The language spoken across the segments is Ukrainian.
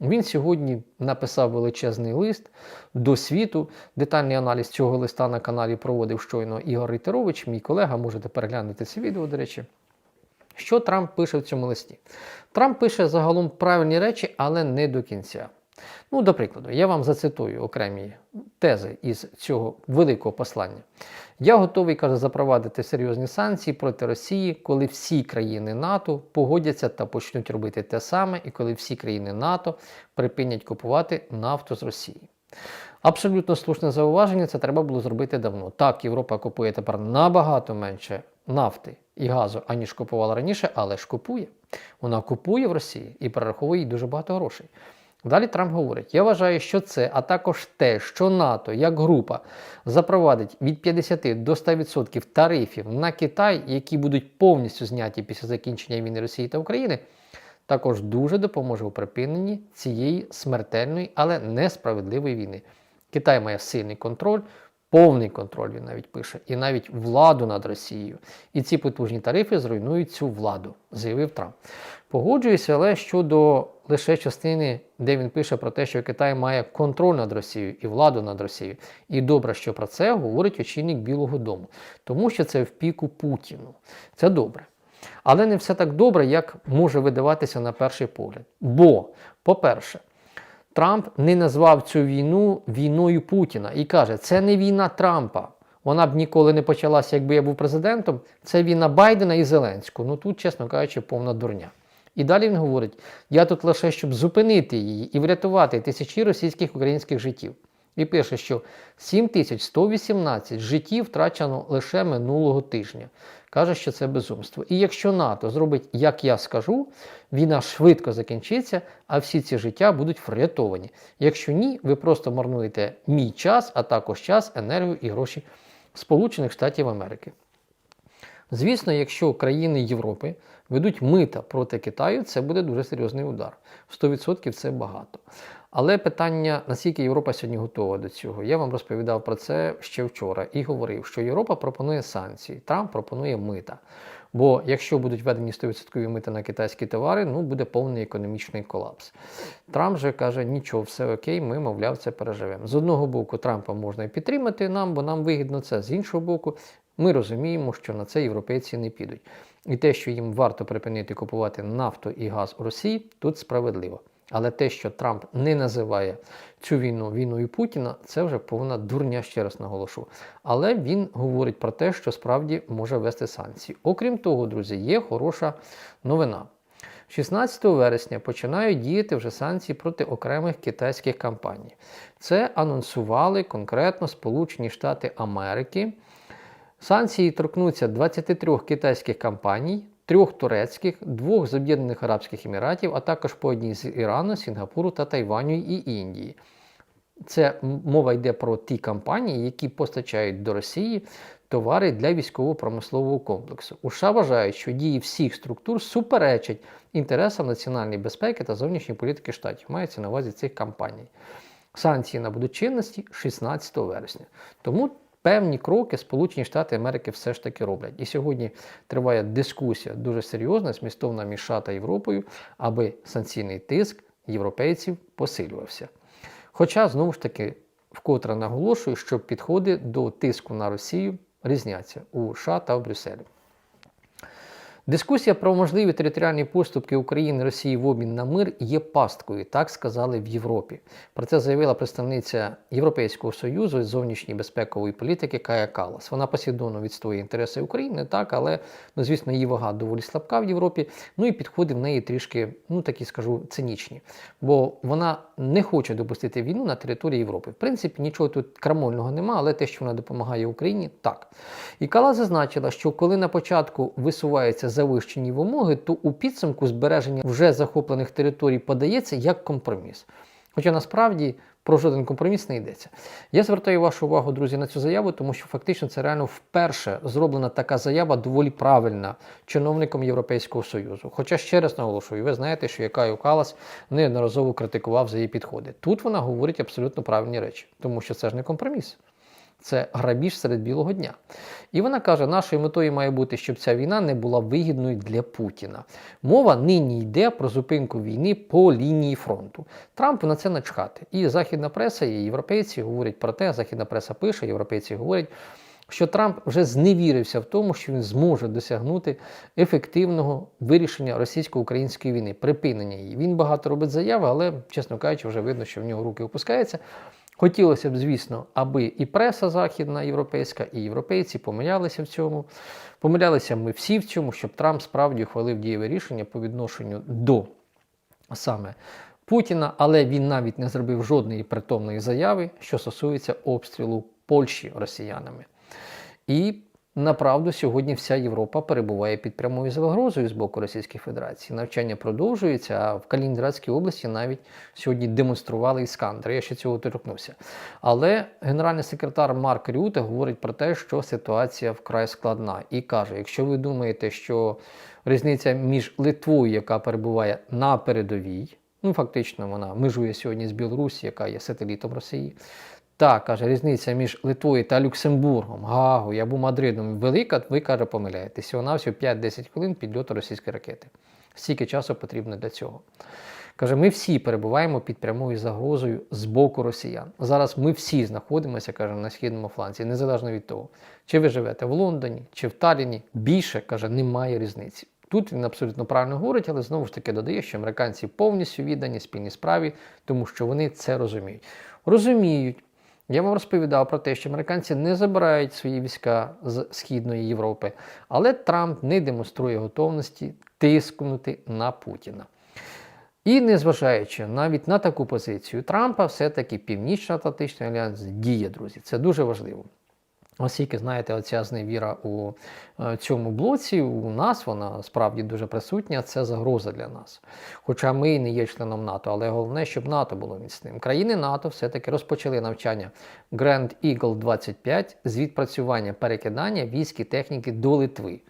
Він сьогодні написав величезний лист до світу. Детальний аналіз цього листа на каналі проводив щойно Ігор Рітерович, мій колега. Можете переглянути це відео, до речі. Що Трамп пише в цьому листі? Трамп пише загалом правильні речі, але не до кінця. Ну, до прикладу, я вам зацитую окремі тези із цього великого послання. Я готовий, каже, запровадити серйозні санкції проти Росії, коли всі країни НАТО погодяться та почнуть робити те саме, і коли всі країни НАТО припинять купувати нафту з Росії. Абсолютно слушне зауваження, це треба було зробити давно. Так, Європа купує тепер набагато менше нафти і газу, аніж купувала раніше, але ж купує. Вона купує в Росії і перераховує їй дуже багато грошей. Далі Трамп говорить: я вважаю, що це, а також те, що НАТО як група запровадить від 50 до 100% тарифів на Китай, які будуть повністю зняті після закінчення війни Росії та України, також дуже допоможе у припиненні цієї смертельної, але несправедливої війни. Китай має сильний контроль, повний контроль, він навіть пише, і навіть владу над Росією. І ці потужні тарифи зруйнують цю владу, заявив Трамп. Погоджуюся, але щодо лише частини, де він пише про те, що Китай має контроль над Росією і владу над Росією. І добре, що про це говорить очільник Білого Дому, тому що це в піку Путіну. Це добре. Але не все так добре, як може видаватися на перший погляд. Бо, по-перше, Трамп не назвав цю війну війною Путіна і каже, це не війна Трампа. Вона б ніколи не почалася, якби я був президентом. Це війна Байдена і Зеленського. Ну тут, чесно кажучи, повна дурня. І далі він говорить: я тут лише щоб зупинити її і врятувати тисячі російських українських життів. І пише, що 7118 життів втрачено лише минулого тижня. Каже, що це безумство. І якщо НАТО зробить, як я скажу, війна швидко закінчиться, а всі ці життя будуть врятовані. Якщо ні, ви просто марнуєте мій час, а також час, енергію і гроші Сполучених Штатів Америки. Звісно, якщо країни Європи ведуть мита проти Китаю, це буде дуже серйозний удар. В 100% це багато. Але питання, наскільки Європа сьогодні готова до цього, я вам розповідав про це ще вчора і говорив, що Європа пропонує санкції, Трамп пропонує мита. Бо якщо будуть введені 100% мита на китайські товари, ну буде повний економічний колапс. Трамп же каже, нічого, все окей, ми, мовляв, це переживемо. З одного боку, Трампа можна і підтримати нам, бо нам вигідно це. З іншого боку, ми розуміємо, що на це європейці не підуть. І те, що їм варто припинити купувати нафту і газ у Росії, тут справедливо. Але те, що Трамп не називає цю війну війною Путіна, це вже повна дурня, ще раз наголошу. Але він говорить про те, що справді може ввести санкції. Окрім того, друзі, є хороша новина. 16 вересня починають діяти вже санкції проти окремих китайських компаній. Це анонсували конкретно Сполучені Штати Америки. Санкції торкнуться 23 китайських компаній, трьох турецьких, двох з Об'єднаних Арабських Еміратів, а також по одній з Ірану, Сінгапуру та Тайваню і Індії. Це мова йде про ті компанії, які постачають до Росії товари для військово-промислового комплексу. У США вважають, що дії всіх структур суперечать інтересам національної безпеки та зовнішньої політики штатів. Мається на увазі цих компаній. Санкції набудуть чинності 16 вересня. Тому певні кроки Сполучені Штати Америки все ж таки роблять. І сьогодні триває дискусія дуже серйозна, змістовна між США та Європою, аби санкційний тиск європейців посилювався. Хоча, знову ж таки, вкотре наголошую, що підходи до тиску на Росію різняться у США та в Брюсселі. Дискусія про можливі територіальні поступки України Росії в обмін на мир є пасткою, так сказали в Європі. Про це заявила представниця Європейського союзу з зовнішньої безпекової політики Кая Калас. Вона послідовно відстоює інтереси України, так, але ну, звісно, її вага доволі слабка в Європі. Ну і підходи в неї трішки, ну такі скажу, цинічні. Бо вона не хоче допустити війну на території Європи. В принципі, нічого тут крамольного немає, але те, що вона допомагає Україні, так. І Кала зазначила, що коли на початку висуваються завищені вимоги, то у підсумку збереження вже захоплених територій подається як компроміс. Хоча насправді про жоден компроміс не йдеться. Я звертаю вашу увагу, друзі, на цю заяву, тому що фактично це реально вперше зроблена така заява доволі правильна чиновником Європейського Союзу. Хоча ще раз наголошую, ви знаєте, що Якаю Калас неодноразово критикував за її підходи. Тут вона говорить абсолютно правильні речі, тому що це ж не компроміс. Це грабіж серед білого дня. І вона каже, нашою метою має бути, щоб ця війна не була вигідною для Путіна. Мова нині йде про зупинку війни по лінії фронту. Трампу на це начхати. І західна преса, і європейці говорять про те, західна преса пише, європейці говорять. Що Трамп вже зневірився в тому, що він зможе досягнути ефективного вирішення російсько-української війни, припинення її. Він багато робить заяви, але, чесно кажучи, вже видно, що в нього руки опускаються. Хотілося б, звісно, аби і преса західна, європейська, і європейці помилялися в цьому. Помилялися ми всі в цьому, щоб Трамп справді ухвалив дієве рішення по відношенню до саме Путіна, але він навіть не зробив жодної притомної заяви, що стосується обстрілу Польщі росіянами. І направду сьогодні вся Європа перебуває під прямою загрозою з боку Російської Федерації. Навчання продовжується, а в Калінінградській області навіть сьогодні демонстрували іскандер. Я ще цього торкнувся. Але генеральний секретар Марк Рюте говорить про те, що ситуація вкрай складна, і каже: якщо ви думаєте, що різниця між Литвою, яка перебуває на передовій, ну фактично вона межує сьогодні з Білорусі, яка є сателітом Росії. Так, каже, різниця між Литвою та Люксембургом, Гаагою або Мадридом велика, ви каже, помиляєтесь. Всього навсього 5-10 хвилин підльоту російської ракети. Стільки часу потрібно для цього. Каже, ми всі перебуваємо під прямою загрозою з боку росіян. Зараз ми всі знаходимося, каже, на східному фланці, незалежно від того, чи ви живете в Лондоні, чи в Талліні. Більше каже, немає різниці. Тут він абсолютно правильно говорить, але знову ж таки додає, що американці повністю віддані спільній справі, тому що вони це розуміють. Розуміють. Я вам розповідав про те, що американці не забирають свої війська з Східної Європи, але Трамп не демонструє готовності тиснути на Путіна. І незважаючи навіть на таку позицію Трампа, все-таки Північно-Атлантичний альянс діє, друзі. Це дуже важливо. Оскільки, знаєте, оця зневіра у е, цьому блоці у нас вона справді дуже присутня, це загроза для нас. Хоча ми і не є членом НАТО, але головне, щоб НАТО було міцним. Країни НАТО все-таки розпочали навчання Grand Eagle 25 з відпрацювання перекидання військ і техніки до Литви.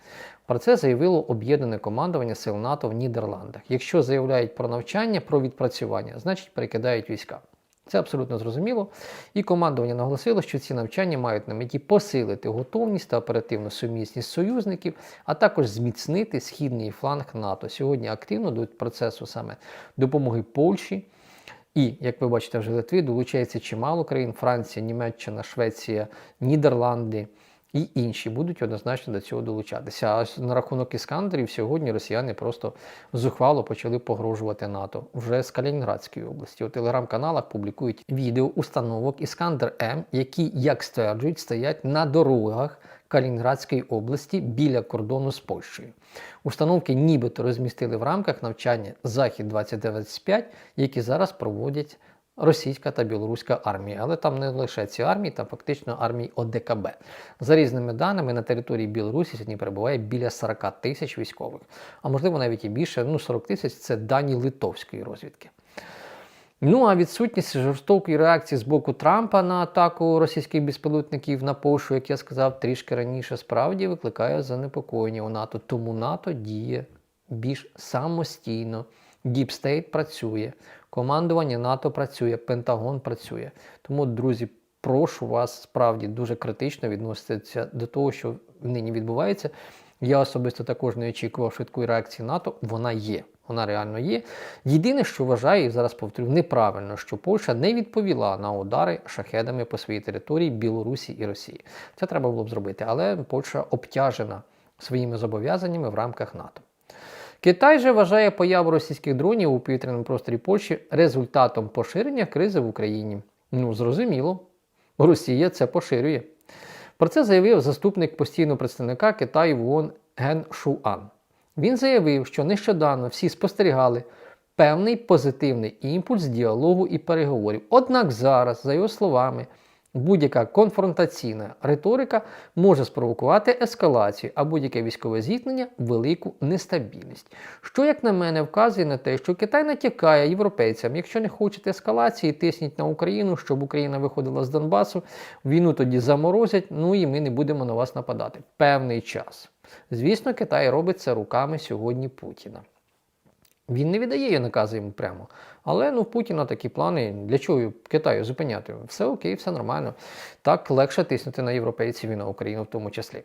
Про це заявило об'єднане командування сил НАТО в Нідерландах. Якщо заявляють про навчання, про відпрацювання, значить перекидають війська. Це абсолютно зрозуміло. І командування наголосило, що ці навчання мають на меті посилити готовність та оперативну сумісність союзників, а також зміцнити східний фланг НАТО. Сьогодні активно до процесу саме допомоги Польщі. І, як ви бачите, вже Литві долучається чимало країн: Франція, Німеччина, Швеція, Нідерланди і інші будуть однозначно до цього долучатися. А на рахунок іскандерів сьогодні росіяни просто зухвало почали погрожувати НАТО вже з Калінінградської області. У телеграм-каналах публікують відео установок Іскандер М, які, як стверджують, стоять на дорогах. Калінінградської області біля кордону з Польщею. Установки нібито розмістили в рамках навчання Захід 2025, які зараз проводять російська та білоруська армія. Але там не лише ці армії, там фактично армії ОДКБ. За різними даними, на території Білорусі сьогодні перебуває біля 40 тисяч військових, а можливо навіть і більше. Ну, 40 тисяч це дані литовської розвідки. Ну а відсутність жорстокої реакції з боку Трампа на атаку російських безпілотників на Польщу, як я сказав трішки раніше, справді викликає занепокоєння у НАТО. Тому НАТО діє більш самостійно. Діпстейт працює, командування НАТО працює, Пентагон працює. Тому, друзі, прошу вас справді дуже критично відноситися до того, що нині відбувається. Я особисто також не очікував швидкої реакції НАТО. Вона є. Вона реально є. Єдине, що вважаю, і зараз повторю, неправильно, що Польща не відповіла на удари шахедами по своїй території Білорусі і Росії. Це треба було б зробити, але Польща обтяжена своїми зобов'язаннями в рамках НАТО. Китай же вважає появу російських дронів у повітряному просторі Польщі результатом поширення кризи в Україні. Ну, зрозуміло, Росія це поширює. Про це заявив заступник постійного представника Китаю в ООН Ген Шуан. Він заявив, що нещодавно всі спостерігали певний позитивний імпульс діалогу і переговорів. Однак зараз, за його словами, Будь-яка конфронтаційна риторика може спровокувати ескалацію, а будь-яке військове зіткнення велику нестабільність. Що, як на мене, вказує на те, що Китай натякає європейцям, якщо не хочете ескалації, тисніть на Україну, щоб Україна виходила з Донбасу, війну тоді заморозять, ну і ми не будемо на вас нападати. Певний час. Звісно, Китай робить це руками сьогодні Путіна. Він не віддає накази йому прямо. Але ну, в Путіна такі плани. Для чого Китаю зупиняти? Все окей, все нормально. Так легше тиснути на європейців і на Україну в тому числі.